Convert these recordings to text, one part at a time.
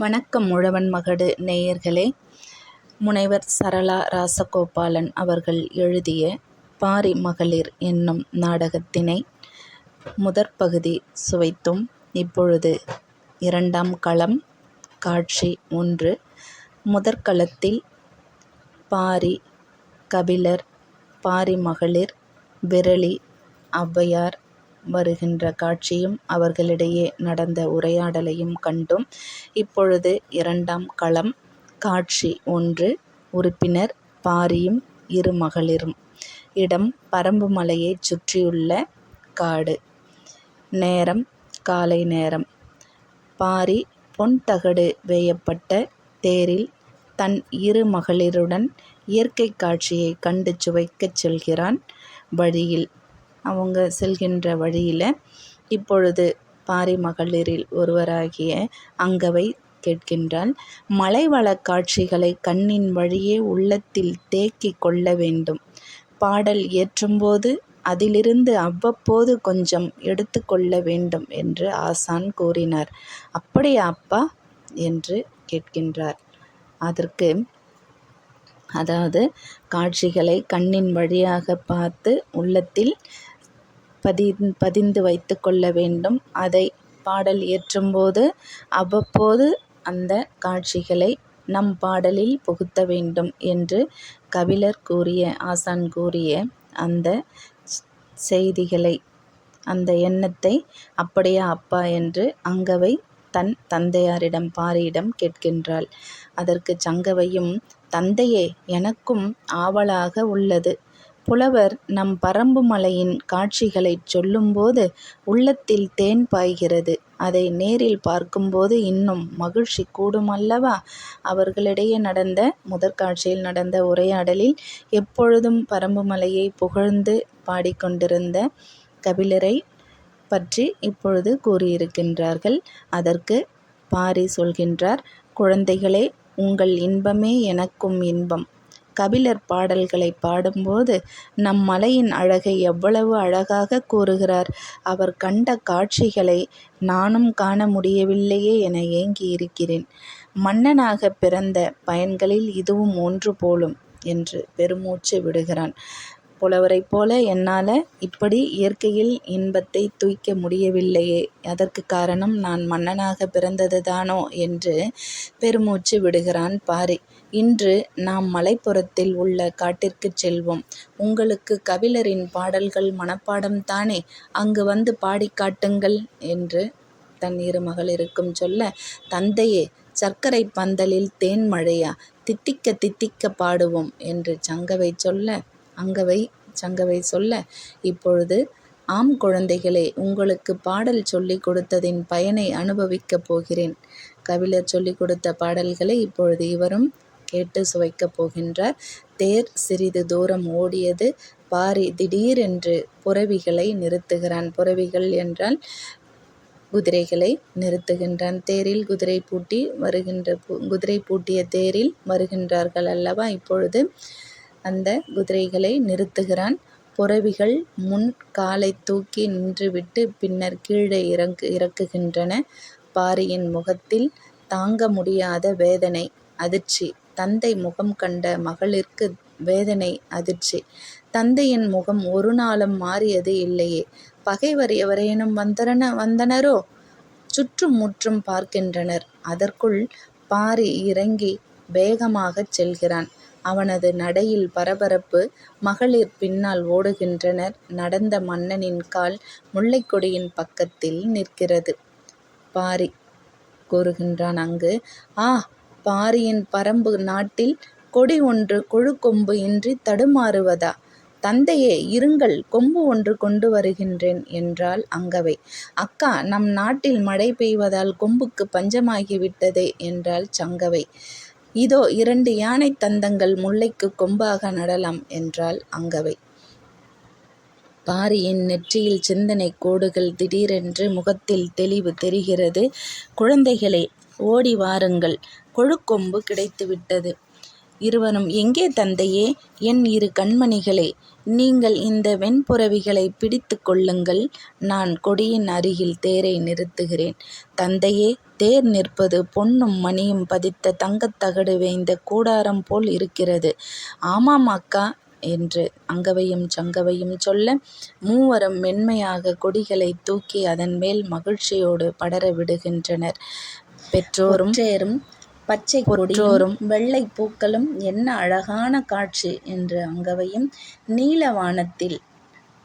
வணக்கம் உழவன் மகடு நேயர்களே. முனைவர் சரளா ராசகோபாலன் அவர்கள் எழுதிய பாரி மகளிர் என்னும் நாடகத்தினை முதற்பகுதி சுவைத்தும் இப்பொழுது இரண்டாம் களம் காட்சி ஒன்று. முதற்களத்தில் பாரி கபிலர் பாரி மகளிர் விரலி ஔவையார் வருகின்ற காட்சியும் அவர்களிடையே நடந்த உரையாடலையும் கண்டோம். இப்பொழுது இரண்டாம் களம் காட்சி ஒன்று உறுப்பினர் பாரியும் இரு மகளிரும். இடம் பரம்பு மலையைச் சுற்றியுள்ள காடு. நேரம் காலை நேரம். பாரி பொன்தகடு வேயப்பட்ட தேரில் தன் இரு மகளிருடன் இயற்கை காட்சியைக் கண்டு சுவைக்கச் செல்கிறான். வழியில் அவங்க செல்கின்ற வழியில் இப்பொழுது பாரி மகளிரில் ஒருவராகிய அங்கவை கேட்கின்றாள் மலைவளக் காட்சிகளை கண்ணின் வழியே உள்ளத்தில் தேக்கிக் கொள்ள வேண்டும். பாடல் இயற்றும்போது அதிலிருந்து அவ்வப்போது கொஞ்சம் எடுத்துக்கொள்ள வேண்டும் என்று ஆசான் கூறினார். அப்படியா அப்பா? என்று கேட்கின்றார். அதற்கு அதாவது காட்சிகளை கண்ணின் வழியாக பார்த்து உள்ளத்தில் பதிந் பதிந்து வைத்து கொள்ள வேண்டும் அதை பாடல் இயற்றும்போது அவ்வப்போது அந்த காட்சிகளை நம் பாடலில் புகுத்த வேண்டும் என்று கபிலர் கூறிய ஆசான் கூறிய அந்த செய்திகளை அந்த எண்ணத்தை அப்படியா அப்பா என்று அங்கவை தன் தந்தையாரிடம் பாரியிடம் கேட்கின்றாள். அதற்கு சங்கவையும் தந்தையே எனக்கும் ஆவலாக உள்ளது புலவர் நம் பரம்பு மலையின் காட்சிகளைச் சொல்லும்போது உள்ளத்தில் தேன் பாய்கிறது. அதை நேரில் பார்க்கும்போது இன்னும் மகிழ்ச்சி கூடுமல்லவா? அவர்களிடையே நடந்த முதற்காட்சியில் நடந்த உரையாடலில் எப்பொழுதும் பரம்பு மலையை புகழ்ந்து பாடிக்கொண்டிருந்த கபிலரை பற்றி இப்பொழுது கூறியிருக்கின்றார்கள். அதற்கு பாரி சொல்கின்றார் குழந்தைகளே உங்கள் இன்பமே எனக்கும் இன்பம். கபிலர் பாடல்களைப் பாடும்போது நம் மலையின் அழகை எவ்வளவு அழகாக கூறுகிறார். அவர் கண்ட காட்சிகளை நானும் காண முடியவில்லையே என ஏங்கி இருக்கிறேன் மன்னனாக பிறந்த பயன்களில் இதுவும் ஒன்று போலும் என்று பெருமூச்சு விடுகிறான். புலவரைப் போல என்னால் இப்படி இயற்கையில் இன்பத்தை தூய்க்க முடியவில்லையே அதற்குக் காரணம் நான் மன்னனாக பிறந்தது தானோ என்று பெருமூச்சு விடுகிறான் பாரி. இன்று நாம் மலைப்புறத்தில் உள்ள காட்டிற்குச் செல்வோம். உங்களுக்கு கபிலரின் பாடல்கள் மனப்பாடம் தானே அங்கு வந்து பாடிக் காட்டுங்கள் என்று தன் இரு மகளிருக்கும் சொல்ல தந்தையே சர்க்கரைப் பந்தலில் தேன் மழையா தித்திக்க தித்திக்க பாடுவோம் என்று சங்கவை சொல்ல அங்கவை சங்கவை சொல்ல இப்பொழுது ஆம் குழந்தைகளே உங்களுக்கு பாடல் சொல்லிக் கொடுத்ததின் பயனை அனுபவிக்கப் போகிறேன். கபிலர் சொல்லிக் கொடுத்த பாடல்களை இப்பொழுது இவரும் கேட்டு சுவைக்கப் போகின்றார். தேர் சிறிது தூரம் ஓடியது. பாரி திடீரென்று புரவிகளை நிறுத்துகிறான். புரவிகள் என்றால் குதிரைகளை நிறுத்துகின்றான். தேரில் குதிரை பூட்டி வருகின்ற குதிரை பூட்டிய தேரில் வருகின்றார்கள் அல்லவா இப்பொழுது அந்த குதிரைகளை நிறுத்துகிறான். புரவிகள் முன் காலைத் தூக்கி நின்றுவிட்டு பின்னர் கீழே இறங்கு இறக்குகின்றன. பாரியின் முகத்தில் தாங்க முடியாத வேதனை அதிர்ச்சி. தந்தை முகம் கண்ட மகளிர்க்கு வேதனை அதிர்ச்சி. தந்தையின் முகம் ஒரு நாளும் மாறியது இல்லையே. பகைவர் எவரேனும் வந்தன வந்தனரோ? சுற்றும் முற்றும் பார்க்கின்றனர். அதற்குள் பாரி இறங்கி வேகமாகச் செல்கிறான். அவனது நடையில் பரபரப்பு. மகளிர் பின்னால் ஓடுகின்றனர். நடந்த மன்னனின் கால் முல்லைக்கொடியின் பக்கத்தில் நிற்கிறது. பாரி கூறுகின்றான் அங்கு ஆ! பாரியின் பரம்பு நாட்டில் கொடி ஒன்று கொழுக்கொம்பு இன்றித் தடுமாறுவதா? தந்தையே இருங்கள் கொம்பு ஒன்று கொண்டு வருகின்றேன் என்றாள் அங்கவை. அக்கா நம் நாட்டில் மழை பெய்வதால் கொம்புக்குப் பஞ்சமாகிவிட்டதே என்றாள் சங்கவை. இதோ இரண்டு யானைத் தந்தங்கள் முல்லைக்குக் கொம்பாக நடலாம் என்றாள் அங்கவை. பாரியின் நெற்றியில் சிந்தனைக் கோடுகள் திடீரென்று முகத்தில் தெளிவு தெரிகிறது. குழந்தைகளே ஓடி வாருங்கள் கொழுக்கொம்பு கிடைத்துவிட்டது. இருவரும் எங்கே தந்தையே என் இரு கண்மணிகளே நீங்கள் இந்த வெண்புறவிகளை பிடித்து கொள்ளுங்கள். நான் கொடியின் அருகில் தேரை நிறுத்துகிறேன். தந்தையே தேர் நிற்பது பொன்னும் மணியும் பதித்த தங்கத் தகடு வேய்ந்த கூடாரம் போல் இருக்கிறது. ஆமாம் அக்கா என்று அங்கவையும் சங்கவையும் சொல்ல மூவரும் மென்மையாக கொடிகளை தூக்கி அதன் மேல் மகிழ்ச்சியோடு படர விடுகின்றனர். பெற்றோரும் சேரும் பச்சை கொடியும் வெள்ளை பூக்களும் என்ன அழகான காட்சி என்று அங்கவையும் நீலவானத்தில்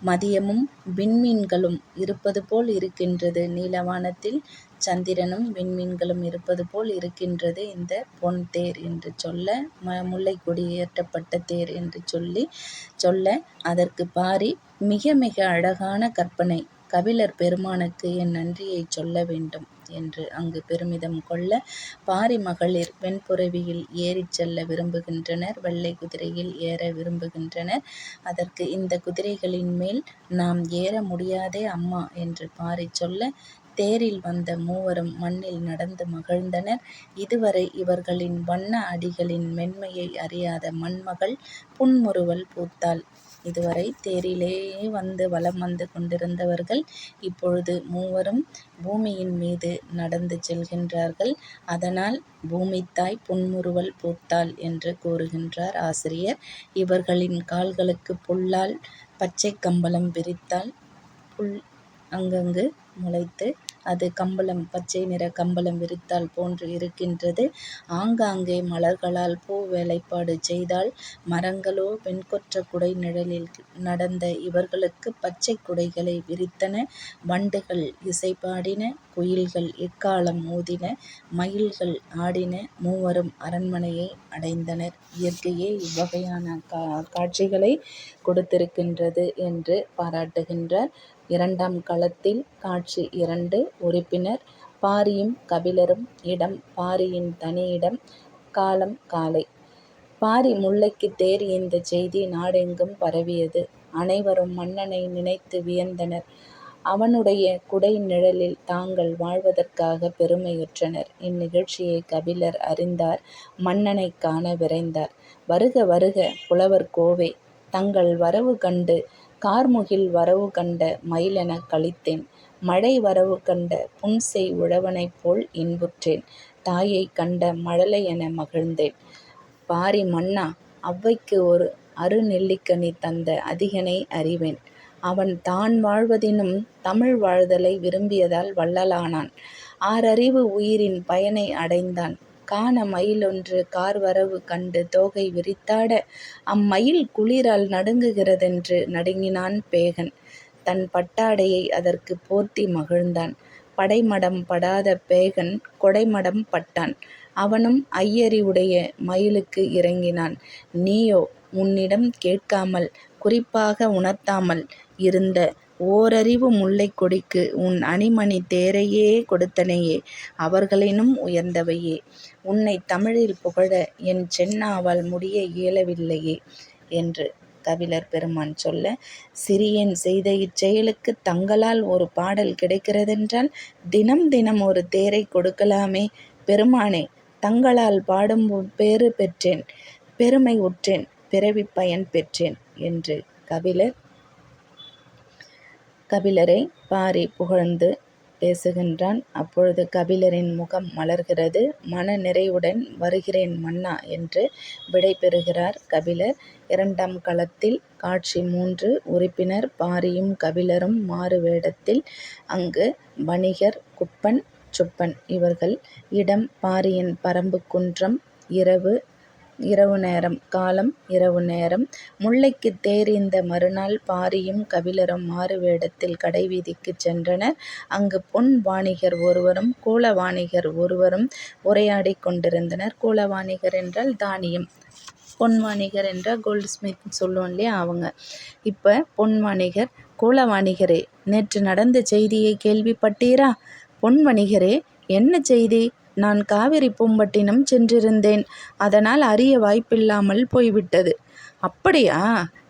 மதியமும் விண்மீன்களும் இருப்பது போல் இருக்கின்றது. நீலவானத்தில் சந்திரனும் விண்மீன்களும் இருப்பது போல் இருக்கின்றது இந்த பொன் தேர் என்று சொல்ல ம முல்லைக்கொடி ஏற்றப்பட்ட தேர் என்று சொல்லி சொல்ல அதற்கு பாரி மிக மிக அழகான கற்பனை கபிலர் பெருமானுக்கு என் நன்றியை சொல்ல வேண்டும் என்று அங்கு பெருமிதம் கொள்ள பாரி மகளிர் வெண்புறவியில் ஏறிச் செல்ல விரும்புகின்றனர். வெள்ளை குதிரையில் ஏற விரும்புகின்றனர். அதற்கு இந்த குதிரைகளின் மேல் நாம் ஏற முடியாதே அம்மா என்று பாரி சொல்ல தேரில் வந்த மூவரும் மண்ணில் நடந்து மகிழ்ந்தனர். இதுவரை இவர்களின் வண்ண அடிகளின் மென்மையை அறியாத மண்மகள் புன்முறுவல் பூத்தாள். இதுவரை தேரிலேயே வந்து வலம் வந்து கொண்டிருந்தவர்கள் இப்பொழுது மூவரும் பூமியின் மீது நடந்து செல்கின்றார்கள். அதனால் பூமித்தாய் புன்முறுவல் பூத்தாள் என்று கூறுகின்றார் ஆசிரியர். இவர்களின் கால்களுக்கு புல்லால் பச்சை கம்பளம் விரித்தால் புல் அங்கங்கு முளைத்து அது கம்பளம் பச்சை நிற கம்பளம் விரித்தால் போன்று இருக்கின்றது. ஆங்காங்கே மலர்களால் பூ வேலைப்பாடு செய்தால் மரங்களோ வெண்கொற்ற குடை நிழலில் நடந்த இவர்களுக்கு பச்சை குடைகளை விரித்தன வண்டுகள் இசை பாடின குயில்கள் எக்காலம் மோதின மயில்கள் ஆடின மூவரும் அரண்மனையை அடைந்தனர். இயற்கையே இவ்வகையான கா காட்சிகளை கொடுத்திருக்கின்றது என்று பாராட்டுகின்றார். இரண்டாம் களத்தில் காட்சி இரண்டு உறுப்பினர் பாரியும் கபிலரும் இடம் பாரியின் தனியிடம் காலம் காலை. பாரி முல்லைக்கு தேர் இந்த செய்தி நாடெங்கும் பரவியது. அனைவரும் மன்னனை நினைத்து வியந்தனர். அவனுடைய குடை நிழலில் தாங்கள் வாழ்வதற்காக பெருமையுற்றனர். இந்நிகழ்ச்சியை கபிலர் அறிந்தார் மன்னனை காண விரைந்தார். வருக வருக புலவர் கோவை. தங்கள் வரவு கண்டு கார்முகில் வரவு கண்ட மயிலெனக் களித்தேன். மழை வரவு கண்ட புன்செய் உழவனைப் போல் இன்புற்றேன். தாயைக் கண்ட மழலையென மகிழ்ந்தேன். பாரி மன்னா ஒளவைக்கு ஒரு அரு நெல்லிக்கனி தந்த அதிகனை அறிவேன். அவன் தான் வாழ்வதினும் தமிழ் வாழ்தலை விரும்பியதால் வள்ளலானான். ஆறறிவு உயிரின் பயனை அடைந்தான். காண மயிலொன்று கார்வரவு கண்டு தோகை விரித்தாட அம்மயில் குளிரால் நடுங்குகிறதென்று நடுங்கினான் பேகன். தன் பட்டாடையை அதற்கு போர்த்தி மகிழ்ந்தான். படைமடம் படாத பேகன் கொடைமடம் பட்டான். அவனும் ஐயறிவுடைய மயிலுக்கு இறங்கினான். நீயோ உன்னிடம் கேட்காமல் குறிப்பாக உணர்த்தாமல் இருந்த ஓரறிவு முல்லைக் கொடிக்கு உன் அணிமணி தேரையே கொடுத்தனையே அவர்களினும் உயர்ந்தவையே. உன்னைத் தமிழில் புகழ என் செந்நாவால் முடிய இயலவில்லையே என்று கபிலர் பெருமான் சொல்ல சிறியேன் செய்த இச்செயலுக்குத் தங்களால் ஒரு பாடல் கிடைக்கிறதென்றால் தினம் தினம் ஒரு தேரை கொடுக்கலாமே. பெருமானே தங்களால் பாடும் பேறு பெற்றேன் பெருமை உற்றேன் பிறவிப் பயன் பெற்றேன் என்று கபிலர் கபிலரை பாரி புகழ்ந்து பேசுகின்றான். அப்பொழுது கபிலரின் முகம் மலர்கிறது. மன நிறைவுடன் வருகிறேன் மன்னா என்று விடை பெறுகிறார் கபிலர். இரண்டாம் களத்தில் காட்சி மூன்று உறுப்பினர் பாரியும் கபிலரும் மாறு வேடத்தில் அங்கு வணிகர் குப்பன் சுப்பன் இவர்கள். இடம் பாரியின் பரம்பு குன்றம் இரவு இரவு நேரம் காலம் இரவு நேரம். முல்லைக்குத் இந்த மறுநாள் பாரியும் கபிலரும் மாறுவேடத்தில் கடைவீதிக்குச் சென்றனர். அங்கு பொன் வாணிகர் ஒருவரும் கூல வாணிகர் ஒருவரும் உரையாடிக் கொண்டிருந்தனர். கூல வாணிகர் என்றால் தானியம். பொன் வாணிகர் என்றால் கோல்டு ஸ்மித் சொல்லுவோம் இல்லையா அவங்க. இப்போ பொன் வாணிகர் கூல வாணிகரே நேற்று நடந்த செய்தியை கேள்விப்பட்டீரா? பொன் வணிகரே என்ன செய்தி? நான் காவிரி பூம்பட்டினம் சென்றிருந்தேன். அதனால் அறிய வாய்ப்பில்லாமல் போய்விட்டது. அப்படியா?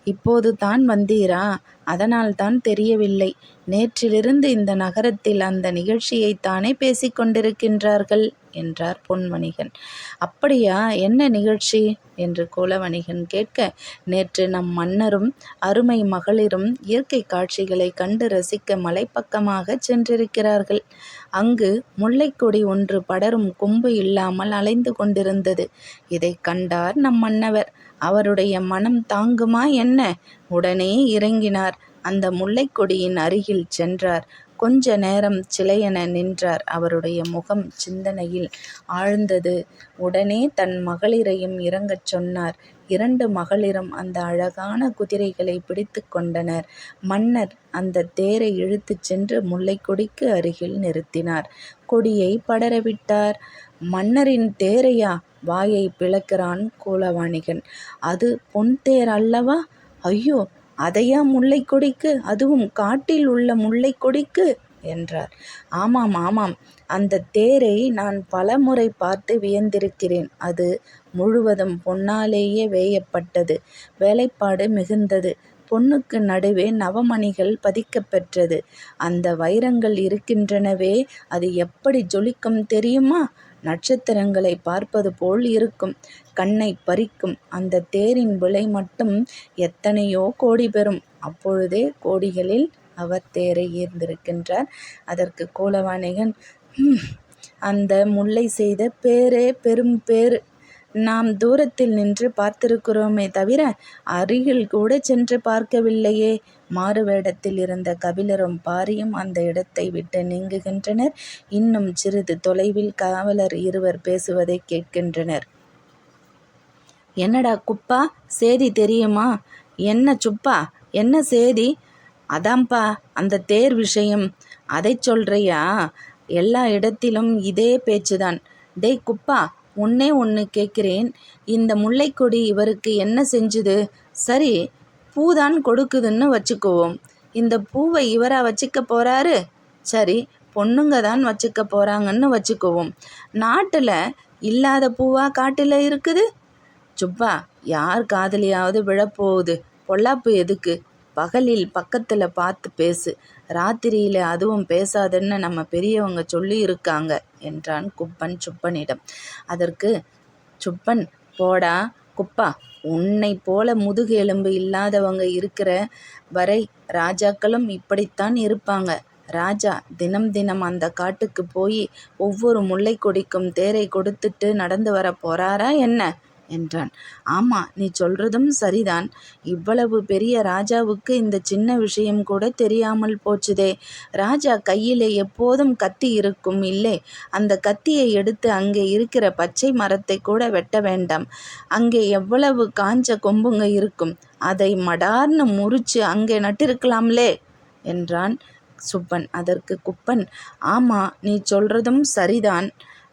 இப்போது தான் வந்தீரா? அதனால்தான் தெரியவில்லை. நேற்றிலிருந்து இந்த நகரத்தில் அந்த நிகழ்ச்சியைத்தானே பேசிக் கொண்டிருக்கின்றார்கள் என்றார் பொன்வணிகன் அப்படியா? என்ன நிகழ்ச்சி? என்று கோலவணிகன் கேட்க நேற்று நம் மன்னரும் அருமை மகளிரும் இயற்கை காட்சிகளை கண்டு ரசிக்க மலைப்பக்கமாக சென்றிருக்கிறார்கள். அங்கு முல்லைக்கொடி ஒன்று படரும் கொம்பு இல்லாமல் அலைந்து கொண்டிருந்தது. இதை கண்டார் நம் மன்னவர். அவருடைய மனம் தாங்குமா என்ன? உடனே இறங்கினார். அந்த முல்லைக்கொடியின் அருகில் சென்றார். கொஞ்ச நேரம் சிலையென நின்றார். அவருடைய முகம் சிந்தனையில் ஆழ்ந்தது. உடனே தன் மகளிரையும் இறங்கச் சொன்னார். இரண்டு மகளிரும் அந்த அழகான குதிரைகளை பிடித்து கொண்டனர். மன்னர் அந்த தேரை இழுத்துச் சென்று முல்லைக்கொடிக்கு அருகில் நிறுத்தினார். கொடியை படரவிட்டார் மன்னரின் தேரையா? வாயை பிளக்கிறான் கூலவாணிகன். அது பொன் தேர் அல்லவா? ஐயோ அதையா முல்லைக்கொடிக்கு? அதுவும் காட்டில் உள்ள முல்லைக்கொடிக்கு? என்றார். ஆமாம் ஆமாம். அந்த தேரை நான் பலமுறை பார்த்து வியந்திருக்கிறேன். அது முழுவதும் பொன்னாலேயே வேயப்பட்டது. வேலைப்பாடு மிகுந்தது. பொன்னுக்கு நடுவே நவமணிகள் பதிக்கப் பெற்றது. அந்த வைரங்கள் இருக்கின்றனவே அது எப்படி ஜொலிக்கும் தெரியுமா? நட்சத்திரங்களை பார்ப்பது போல் இருக்கும். கண்ணை பறிக்கும் அந்த தேரின் விலை மட்டும் எத்தனையோ கோடி பெறும். அப்பொழுதே கோடிகளில் அவர் தேரை ஈர்ந்திருக்கின்றார். அதற்கு கூலவாணிகன் அந்த முல்லை செய்த பேரே பெரும் பேரு நாம் தூரத்தில் நின்று பார்த்திருக்கிறோமே தவிர அருகில் கூட சென்று பார்க்கவில்லையே. மாறுவேடத்தில் இருந்த கபிலரும் பாரியும் அந்த இடத்தை விட்டு நீங்குகின்றனர். இன்னும் சிறிது தொலைவில் காவலர் இருவர் பேசுவதை கேட்கின்றனர். என்னடா குப்பா? சேதி தெரியுமா? என்ன சுப்பா? என்ன சேதி? அதான்ப்பா அந்த தேர் விஷயம். அதை சொல்றியா? எல்லா இடத்திலும் இதே பேச்சுதான். டேய் குப்பா ஒன்னே ஒன்று கேட்குறேன். இந்த முல்லைக்கொடி இவருக்கு என்ன செஞ்சுது? சரி பூதான் கொடுக்குதுன்னு வச்சுக்குவோம். இந்த பூவை இவரா வச்சுக்க போறாரு? சரி பொண்ணுங்க தான் வச்சுக்க போறாங்கன்னு வச்சுக்குவோம். நாட்டில் இல்லாத பூவா காட்டில் இருக்குது? சுப்பா யார் காதலியாவது விழப்போகுது? பொல்லாப்பு எதுக்கு? பகலில் பக்கத்தில் பார்த்து பேசு. ராத்திரியில் அதுவும் பேசாதன்னு நம்ம பெரியவங்க சொல்லி இருக்காங்க என்றான் குப்பன் சுப்பனிடம். அதற்கு சுப்பன் போடா குப்பா உன்னை போல முதுகு எலும்பு இல்லாதவங்க இருக்கிற வரை ராஜாக்களும் இப்படித்தான் இருப்பாங்க. ராஜா தினம் தினம் அந்த காட்டுக்கு போய் ஒவ்வொரு முல்லை கொடிக்கும் தேரை கொடுத்துட்டு நடந்து வர போறாரா என்ன? என்றான். ஆமா நீ சொல்றதும் சரிதான். இவ்வளவு பெரிய ராஜாவுக்கு இந்த சின்ன விஷயம் கூட தெரியாமல் போச்சுதே. ராஜா கையிலே எப்போதும் கத்தி இருக்கும் இல்லை. அந்த கத்தியை எடுத்து அங்கே இருக்கிற பச்சை மரத்தை கூட வெட்ட வேண்டாம். அங்கே எவ்வளவு காஞ்ச கொம்புங்க இருக்கும். அதை மடார்னு முறிச்சு அங்கே நட்டிருக்கலாம்லே என்றான் சுப்பன். அதற்கு குப்பன் ஆமா நீ சொல்றதும் சரிதான்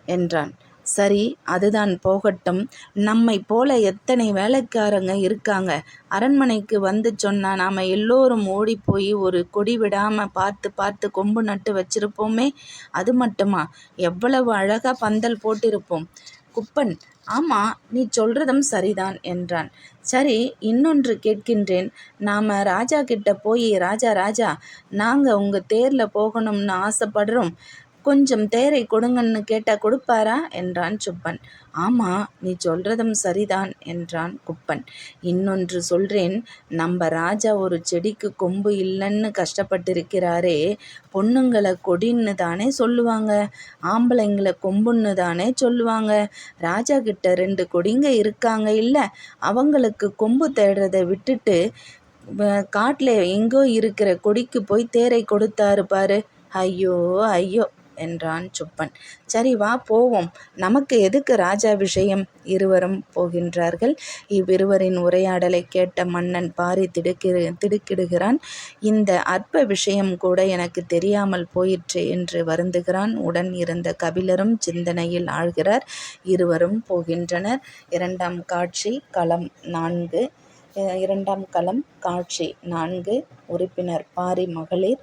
என்றான். சரி அதுதான் போகட்டும். நம்மை போல எத்தனை வேலைக்காரங்க இருக்காங்க. அரண்மனைக்கு வந்து சொன்னா நாம எல்லோரும் ஓடி போய் ஒரு கொடி விடாம பார்த்து பார்த்து கொம்பு நட்டு வச்சிருப்போமே. அது மட்டுமா? எவ்வளவு அழகா பந்தல் போட்டிருப்போம். குப்பன் ஆமா நீ சொல்றதும் சரிதான் என்றான். சரி இன்னொன்று கேட்கின்றேன். நாம ராஜா கிட்ட போய் ராஜா ராஜா நாங்க உங்க தேர்ல போகணும்னு ஆசைப்படுறோம். கொஞ்சம் தேரை கொடுங்கன்னு கேட்டா கொடுப்பாரா? என்றான் சுப்பன். ஆமா நீ சொல்றதும் சரிதான் என்றான் குப்பன். இன்னொன்று சொல்றேன் நம்ம ராஜா ஒரு செடிக்கு கொம்பு இல்லைன்னு கஷ்டப்பட்டிருக்கிறாரே பொண்ணுங்களை கொடின்னு தானே சொல்லுவாங்க ஆம்பளைங்களை கொம்புன்னு தானே சொல்லுவாங்க. ராஜா கிட்ட ரெண்டு கொடிங்க இருக்காங்க இல்லை அவங்களுக்கு கொம்பு தேடுறதை விட்டுட்டு காட்டில் எங்கோ இருக்கிற கொடிக்கு போய் தேரை கொடுத்தாரு பாரு. ஐயோ ஐயோ. என்றான் சுப்பன். சரி வா போவோம். நமக்கு எதுக்கு ராஜா விஷயம் இருவரும் போகின்றார்கள். இவ்விருவரின் உரையாடலை கேட்ட மன்னன் பாரி திடுக்கி திடுக்கிடுகிறான். இந்த அற்ப விஷயம் கூட எனக்கு தெரியாமல் போயிற்று என்று வருந்துகிறான். உடன் இருந்த கபிலரும் சிந்தனையில் ஆழ்கிறார். இருவரும் போகின்றனர். இரண்டாம் காட்சி களம் நான்கு. இரண்டாம் களம் காட்சி நான்கு. உறுப்பினர் பாரி மகளிர்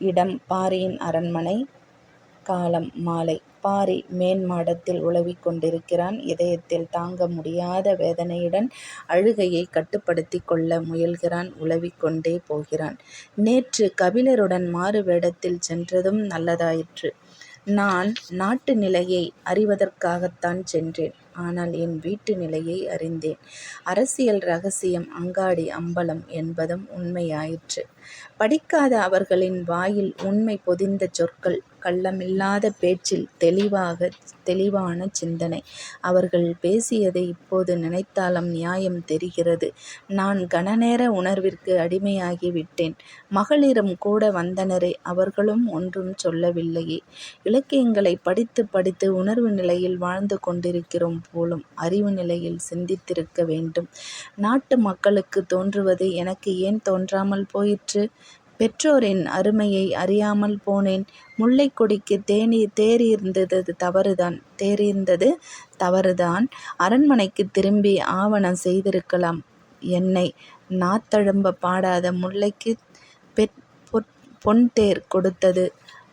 இடம் பாரியின் அரண்மனை காலம் மாலை. பாரி மேன் மாடத்தில் உலவிக் கொண்டிருக்கிறான். இதயத்தில் தாங்க முடியாத வேதனையுடன் அழுகையை கட்டுப்படுத்திக் கொள்ள முயல்கிறான். உலவிக் கொண்டே போகிறான். நேற்று கபிலருடன் மாறு வேடத்தில் சென்றதும் நல்லதாயிற்று. நான் நாட்டு நிலையை அறிவதற்காகத்தான் சென்றேன். ஆனால் என் வீட்டு நிலையை அறிந்தேன். அரசியல் ரகசியம் அங்காடி அம்பலம் என்பதும் உண்மையாயிற்று. படிக்காத அவர்களின் வாயில் உண்மை பொதிந்த சொற்கள். கள்ளமில்லாத பேச்சில் தெளிவாக தெளிவான சிந்தனை. அவர்கள் பேசியதை இப்போது நினைத்தாலும் நியாயம் தெரிகிறது. நான் கனநேர உணர்விற்கு அடிமையாகி விட்டேன். மகளிரும் கூட வந்தனரே அவர்களும் ஒன்றும் சொல்லவில்லையே. இலக்கியங்களைப் படித்து படித்து உணர்வு நிலையில் வாழ்ந்து கொண்டிருக்கிறோம் போலும். அறிவு நிலையில் சிந்தித்திருக்க வேண்டும். நாட்டு மக்களுக்கு தோன்றுவது எனக்கு ஏன் தோன்றாமல் போயிற்று? பெற்றோரின் அருமையை அறியாமல் போனேன். முல்லைக் தேநீர் தேறியிருந்தது தவறுதான் தேறியிருந்தது தவறுதான். அரண்மனைக்கு திரும்பி ஆவணம் செய்திருக்கலாம். என்னை நாத்தழும்ப பாடாத முல்லைக்கு பெற் பொன்தேர் கொடுத்தது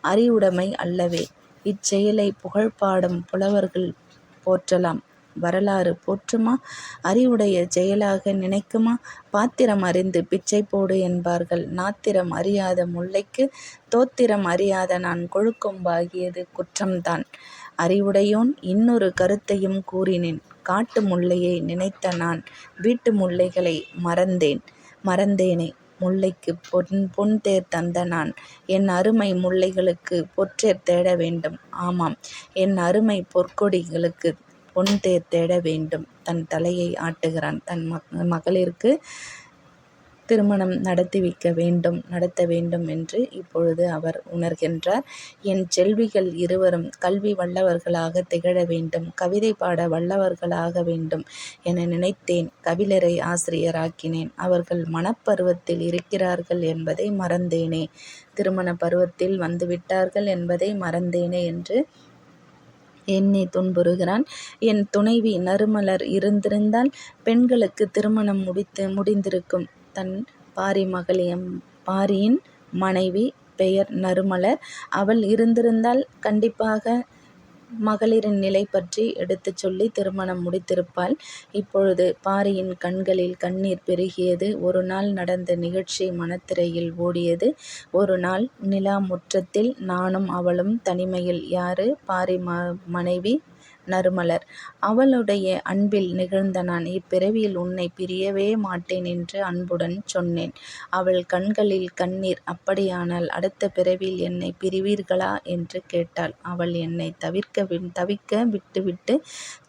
அறிவுடைமை அல்லவே. இச்செயலை புகழ்பாடும் புலவர்கள் போற்றலாம். வரலாறு போற்றுமா? அறிவுடைய செயலாக நினைக்குமா? பாத்திரம் அறிந்து பிச்சை போடு என்பார்கள். நாத்திரம் அறியாத முல்லைக்கு தோத்திரம் அறியாத நான் கொழுக்கொம்பாகியது குற்றம்தான். அறிவுடையோன் இன்னொரு கருத்தையும் கூறினேன். காட்டு முல்லையை நினைத்த நான் வீட்டு முல்லைகளை மறந்தேன். மறந்தேனே. முல்லைக்கு பொன் பொன் தேர் தந்த நான் என் அருமை முல்லைகளுக்கு பொற்றேர் தேட வேண்டும். ஆமாம் என் அருமை பொற்கொடிகளுக்கு பொன் தே தேட வேண்டும். தன் தலையை ஆட்டுகிறான். தன் மகளிருக்கு திருமணம் நடத்தி வைக்க வேண்டும் நடத்த வேண்டும் என்று இப்பொழுது அவர் உணர்கின்றார். என் செல்விகள் இருவரும் கல்வி வல்லவர்களாக திகழ வேண்டும். கவிதை பாட வல்லவர்களாக வேண்டும் என நினைத்தேன். கவிழரை ஆசிரியராக்கினேன். அவர்கள் மணப்பருவத்தில் இருக்கிறார்கள் என்பதை மறந்தேனே. திருமணப் பருவத்தில் வந்துவிட்டார்கள் என்பதை மறந்தேனே என்று என்னை துன்புறுகிறான். என் துணைவி நறுமலர் இருந்திருந்தால் பெண்களுக்கு திருமணம் முடித்து முடிந்திருக்கும். தன் பாரியின் மனைவி பெயர் நறுமலர். அவள் இருந்திருந்தால் கண்டிப்பாக மகளிரின் நிலை பற்றி எடுத்துச் சொல்லி திருமணம் முடித்திருப்பாள். இப்பொழுது பாரியின் கண்களில் கண்ணீர் பெருகியது. ஒரு நாள் நடந்த நிகழ்ச்சி மனத்திரையில் ஓடியது. ஒரு நாள் நிலா முற்றத்தில் நானும் அவளும் தனிமையில். யாரு? பாரி மனைவி நறுமலர். அவளுடைய அன்பில் நிகழ்ந்த நான் இப்பிறவியில் உன்னை பிரியவே மாட்டேன் என்று அன்புடன் சொன்னேன். அவள் கண்களில் கண்ணீர். அப்படியானால் அடுத்த பிறவியில் என்னை பிரிவீர்களா? என்று கேட்டாள். அவள் என்னை தவிர்க்க தவிக்க விட்டுவிட்டு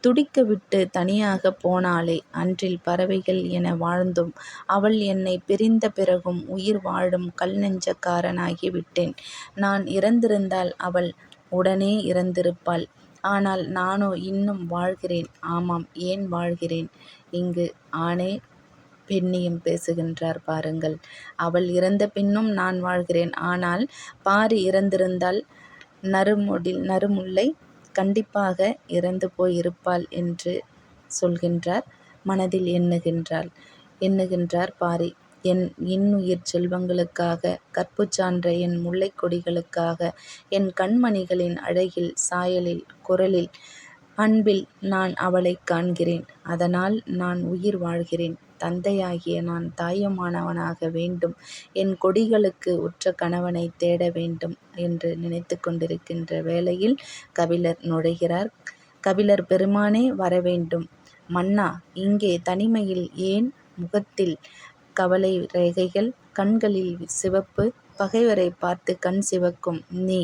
துடிக்க விட்டு தனியாகப் போனாளே. அன்றில் பறவைகள் என வாழ்ந்தும் அவள் என்னை பிரிந்த பிறகும் உயிர் வாழும் கல்நெஞ்சக்காரனாகி விட்டேன். நான் இறந்திருந்தால் அவள் உடனே இறந்திருப்பாள். ஆனால் நானோ இன்னும் வாழ்கிறேன். ஆமாம் ஏன் வாழ்கிறேன்? இங்கு ஆணே பெண்ணியும் பேசுகின்றார் பாருங்கள். அவள் இறந்த பின்னும் நான் வாழ்கிறேன். ஆனால் பாரி இறந்திருந்தால் நறுமுல்லை கண்டிப்பாக இறந்து போயிருப்பாள் என்று சொல்கின்றார். மனதில் எண்ணுகின்றாள் எண்ணுகின்றார் பாரி. என் இன்னுயிர்ச் செல்வங்களுக்காக கற்புச் சான்ற என் முல்லைக் கொடிகளுக்காக என் கண்மணிகளின் அழகில் சாயலில் குரலில் அன்பில் நான் அவளைக் காண்கிறேன். அதனால் நான் உயிர் வாழ்கிறேன். தந்தையாகிய நான் தாயுமானவனாக வேண்டும். என் கொடிகளுக்கு உற்ற கணவனைத் தேட வேண்டும் என்று நினைத்துக் கொண்டிருக்கின்ற வேளையில் கபிலர் நுழைகிறார். கபிலர் பெருமானே வரவேண்டும். மன்னா. இங்கே தனிமையில் ஏன்? முகத்தில் கவலை ரேகைகள். கண்களில் சிவப்பு. பகைவரைப் பார்த்துக் கண் சிவக்கும் நீ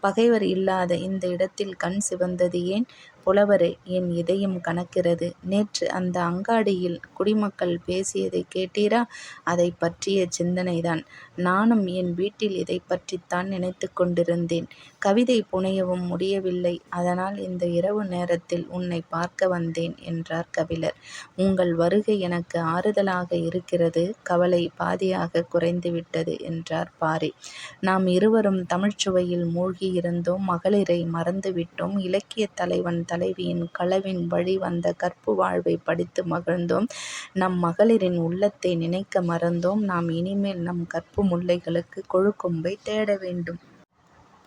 பகைவர் இல்லாத இந்த இடத்தில் கண் சிவந்தது ஏன்? புலவரே. என் இதயம் கனக்கிறது. நேற்று அந்த அங்காடியில் குடிமக்கள் பேசியதைக் கேட்டீரா? அதைப் பற்றிய சிந்தனைதான். நானும் என் வீட்டில் இதை பற்றித்தான் நினைத்து கொண்டிருந்தேன். கவிதை புனையவும் முடியவில்லை. அதனால் இந்த இரவு நேரத்தில் உன்னை பார்க்க வந்தேன் என்றார் கபிலர். உங்கள் வருகை எனக்கு ஆறுதலாக இருக்கிறது. கவலை பாதியாக குறைந்துவிட்டது என்றார் பாரி. நாம் இருவரும் தமிழ்ச்சுவையில் மூழ்கியிருந்தோம். மகளிரை மறந்துவிட்டோம். இலக்கிய தலைவன் தலைவியின் களவின் வழி வந்த கற்பு வாழ்வை படித்து மகிழ்ந்தோம். நம் மகளிரின் உள்ளத்தை நினைக்க மறந்தோம். நாம் இனிமேல் நம் கற்பு முல்லைகளுக்கு கொழுக்கொம்பை தேட வேண்டும்.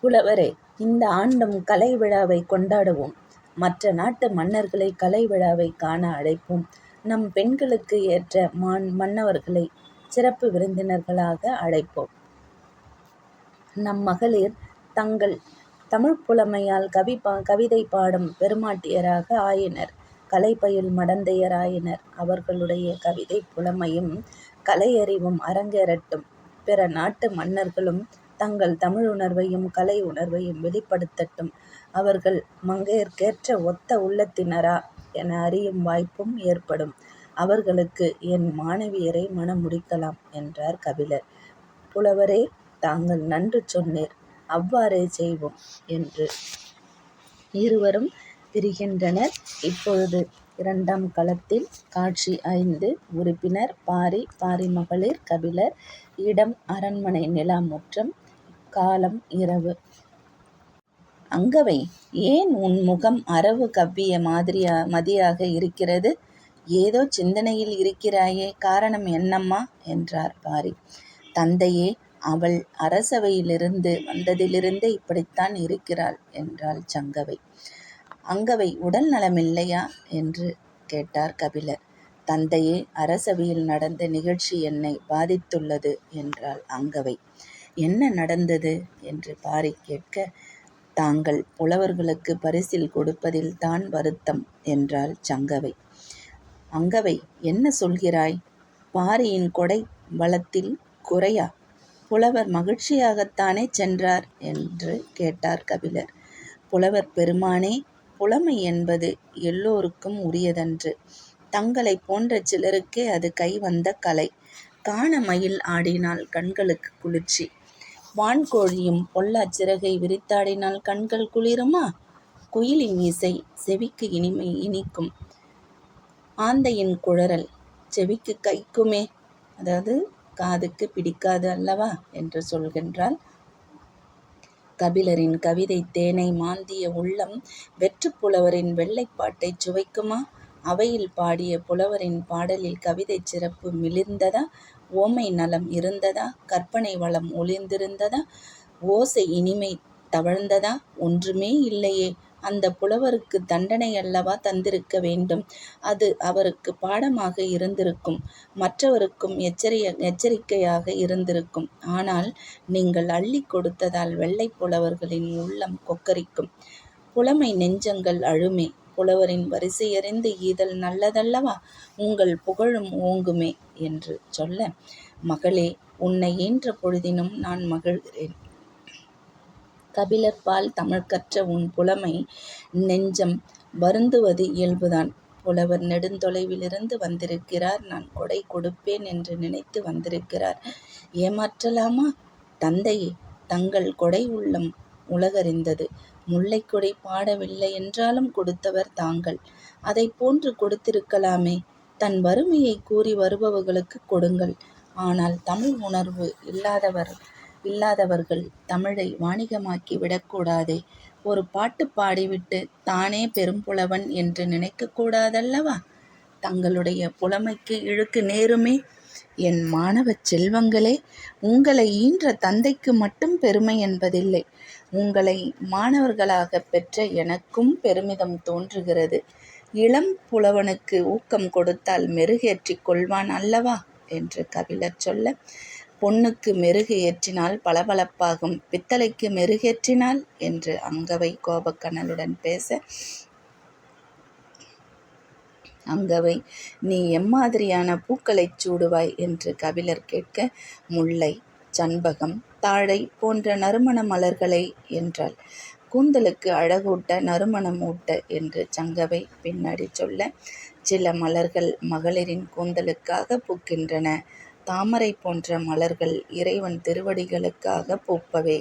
புலவரே இந்த ஆண்டும் கலை விழாவை கொண்டாடுவோம். மற்ற நாட்டு மன்னர்களை கலை விழாவை காண அழைப்போம். நம் பெண்களுக்கு ஏற்ற மன்னவர்களை சிறப்பு விருந்தினர்களாக அழைப்போம். நம் மகளிர் தங்கள் தமிழ் புலமையால் கவி கவிதை பாடும் பெருமாட்டியராக ஆயினர். கலை பயில் அவர்களுடைய கவிதை புலமையும் கலையறிவும் அரங்கேறட்டும். பிற நாட்டு மன்னர்களும் தங்கள் தமிழ் உணர்வையும் கலை உணர்வையும் வெளிப்படுத்தட்டும். அவர்கள் மங்கையர்க்கேற்ற ஒத்த உள்ளத்தினரா என அறியும் வாய்ப்பும் ஏற்படும். அவர்களுக்கு என் மாணவியரை மணம் முடிக்கலாம் என்றார் கபிலர். புலவரே தாங்கள் நன்று சொன்னீர். அவ்வாறே செய்வோம் என்று இருவரும் பிரிகின்றனர். இப்பொழுது இரண்டாம் களத்தில் காட்சி ஐந்து. உறுப்பினர் பாரி பாரிமகளிர் கபிலர். இடம் அரண்மனை நிலாமுற்றம். காலம் இரவு. அங்கவை ஏன் உன் முகம் அரவு கவ்விய மாதிரியா மதியாக இருக்கிறது? ஏதோ சிந்தனையில் இருக்கிறாயே காரணம் என்னம்மா? என்றார் பாரி. தந்தையே அவள் அரசவையிலிருந்து வந்ததிலிருந்தே இப்படித்தான் இருக்கிறாள் என்றாள் சங்கவை. அங்கவை உடல் நலமில்லையா? என்று கேட்டார் கபிலர். தந்தையே அரசவையில் நடந்த நிகழ்ச்சி என்னை பாதித்துள்ளது என்றாள் அங்கவை. என்ன நடந்தது? என்று பாரி கேட்க தாங்கள் புலவர்களுக்கு பரிசில் கொடுப்பதில் தான் வருத்தம் என்றாள் சங்கவை. அங்கவை என்ன சொல்கிறாய்? பாரியின் கொடை வளத்தில் குறையா? புலவர் மகிழ்ச்சியாகத்தானே சென்றார்? என்று கேட்டார் கபிலர். புலவர் பெருமானே புலமை என்பது எல்லோருக்கும் உரியதன்று. தங்களைப் போன்ற சிலருக்கே அது கைவந்த கலை. காண மயில் ஆடினால் கண்களுக்கு குளிர்ச்சி. வான்கோழியும் பொல்லா சிறகை விரித்தாடினால் கண்கள் குளிருமா? குயிலின் இசை செவிக்கு இனிமை இனிக்கும். ஆந்தையின் குழறல் செவிக்கு கைக்குமே. அதாவது காதுக்கு பிடிக்காது அல்லவா? என்று சொல்கின்றாள். கபிலரின் கவிதை தேனை மாந்திய உள்ளம் வெற்று புலவரின் வெள்ளைப்பாட்டை சுவைக்குமா? அவையில் பாடிய புலவரின் பாடலில் கவிதை சிறப்பு மிளிர்ந்ததா? ஓமை நலம் இருந்ததா? கற்பனை வளம் ஒளிந்திருந்ததா ஓசை இனிமை தவழ்ந்ததா? ஒன்றுமே இல்லையே. அந்த புலவருக்கு தண்டனை தண்டனையல்லவா தந்திருக்க வேண்டும். அது அவருக்கு பாடமாக இருந்திருக்கும். மற்றவருக்கும் எச்சரிக்கையாக இருந்திருக்கும். ஆனால் நீங்கள் அள்ளிக் கொடுத்ததால் வெள்ளை புலவர்களின் உள்ளம் கொக்கரிக்கும். புலமை நெஞ்சங்கள் அழுமே. புலவரின் வரிசையறிந்து ஈதல் நல்லதல்லவா? உங்கள் புகழும் ஓங்குமே என்று சொல்ல, மகளே உன்னை ஈன்ற பொழுதினும் நான் மகிழ்கிறேன். கபிலர்பால் தமிழ் கற்ற உன் புலமை நெஞ்சம் வருந்துவது இயல்புதான். புலவர் நெடுந்தொலைவிலிருந்து வந்திருக்கிறார். நான் கொடை கொடுப்பேன் என்று நினைத்து வந்திருக்கிறார். ஏமாற்றலாமா? தந்தையே தங்கள் கொடை உள்ளம் உலகறிந்தது. முல்லைக்கொடை பாடவில்லை என்றாலும் கொடுத்தவர் தாங்கள். அதைப் போன்று கொடுத்திருக்கலாமே. தன் வறுமையை கூறி வருபவர்களுக்கு கொடுங்கள். ஆனால் தமிழ் உணர்வு இல்லாதவர் இல்லாதவர்கள் தமிழை வாணிகமாக்கி விடக்கூடாதே. ஒரு பாட்டு பாடிவிட்டு தானே பெரும்புலவன் என்று நினைக்கக்கூடாதல்லவா தங்களுடைய புலமைக்கு இழுக்கு நேருமே. என் மாணவச் செல்வங்களே உங்களை ஈன்ற தந்தைக்கு மட்டும் பெருமை என்பதில்லை. உங்களை மாணவர்களாகப் பெற்ற எனக்கும் பெருமிதம் தோன்றுகிறது. இளம் புலவனுக்கு ஊக்கம் கொடுத்தால் மெருகேற்றிக் கொள்வான் அல்லவா? என்று கபிலர் சொல்ல, பொன்னுக்கு மெருகு ஏற்றினால் பளபளப்பாகும். பித்தளைக்கு மெருகேற்றினால்? என்று அங்கவை கோபக்கனலுடன் பேச, அங்கவை நீ எம்மாதிரியான பூக்களைச் சூடுவாய்? என்று கபிலர் கேட்க, முல்லை, சண்பகம், தாழை போன்ற நறுமண மலர்களை என்றாள். கூந்தலுக்கு அழகூட்ட நறுமணம் ஊட்ட என்று சங்கவை பின்னாடி சொல்ல, சில மலர்கள் மகளிரின் கூந்தலுக்காக பூக்கின்றன. தாமரை போன்ற மலர்கள் இறைவன் திருவடிகளுக்காகப் பூப்பவை.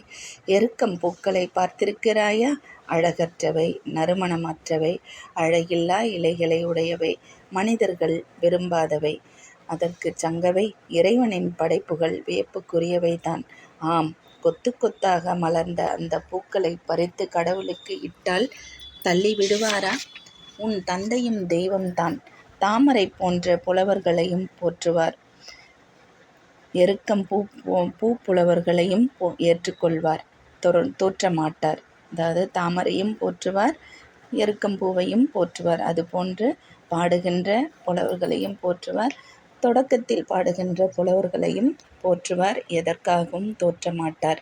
எருக்கம் பூக்களைப் பார்த்திருக்கிறாயா? அழகற்றவை. நறுமணமற்றவை அழகில்லா இலைகளை உடையவை. மனிதர்கள் விரும்பாதவை. அதற்குச் சங்கவை இறைவனின் படைப்புகள் வியப்புக்குரியவைதான். ஆம். கொத்து கொத்தாக மலர்ந்த அந்த பூக்களைப் பறித்து கடவுளுக்கு இட்டால் தள்ளிவிடுவாரா? உன் தந்தையும் தெய்வம்தான். தாமரை போன்ற புலவர்களையும் போற்றுவார். எருக்கம் பூ புலவர்களையும் ஏற்றுக்கொள்வார். தோற்ற மாட்டார் அதாவது தாமரையும் போற்றுவார் எருக்கம்பூவையும் போற்றுவார். அதுபோன்று பாடுகின்ற புலவர்களையும் போற்றுவார். தொடக்கத்தில் பாடுகின்ற புலவர்களையும் போற்றுவார். எதற்காகவும் தோற்ற மாட்டார்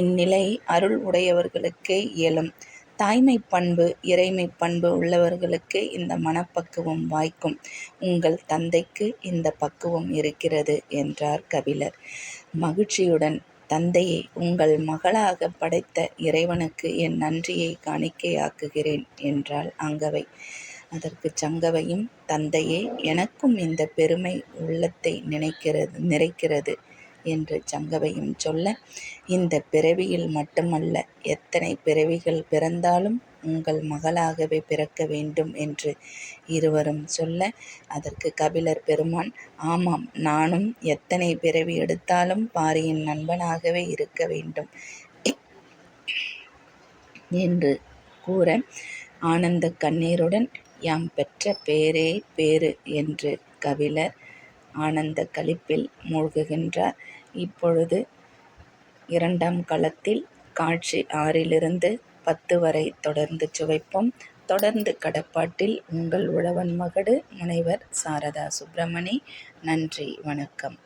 இந்நிலை அருள் உடையவர்களுக்கே இயலும். தாய்மை பண்பு இறைமை பண்பு உள்ளவர்களுக்கு இந்த மனப்பக்குவம் வாய்க்கும். உங்கள் தந்தைக்கு இந்த பக்குவம் இருக்கிறது என்றார் கபிலர். மகிழ்ச்சியுடன் தந்தையை உங்கள் மகளாக படைத்த இறைவனுக்கு என் நன்றியை காணிக்கையாக்குகிறேன் என்றாள் அங்கவை. அதற்கு சங்கவையும் தந்தையே எனக்கும் இந்த பெருமை உள்ளத்தை நினைக்கிறது நிறைக்கிறது. என்று சங்கவையும் சொல்ல இந்த பிறவியில் மட்டுமல்ல எத்தனை பிறவிகள் பிறந்தாலும் உங்கள் மகளாகவே பிறக்க வேண்டும் என்று இருவரும் சொல்ல அதற்கு கபிலர் பெருமான் ஆமாம் நானும் எத்தனை பிறவி எடுத்தாலும் பாரியின் நண்பனாகவே இருக்க வேண்டும் என்று கூற ஆனந்த கண்ணீருடன் யாம் பெற்ற பேரே பேறு என்று கபிலர் ஆனந்த களிப்பில் மூழ்குகின்றார். இப்பொழுது இரண்டாம் களத்தில் காட்சி ஆறிலிருந்து பத்து வரை தொடர்ந்து சுவைப்போம். தொடர்ந்து கடப்பாட்டில் உங்கள் உழவன் மகடு முனைவர் சாரதா சுப்பிரமணி நன்றி வணக்கம்.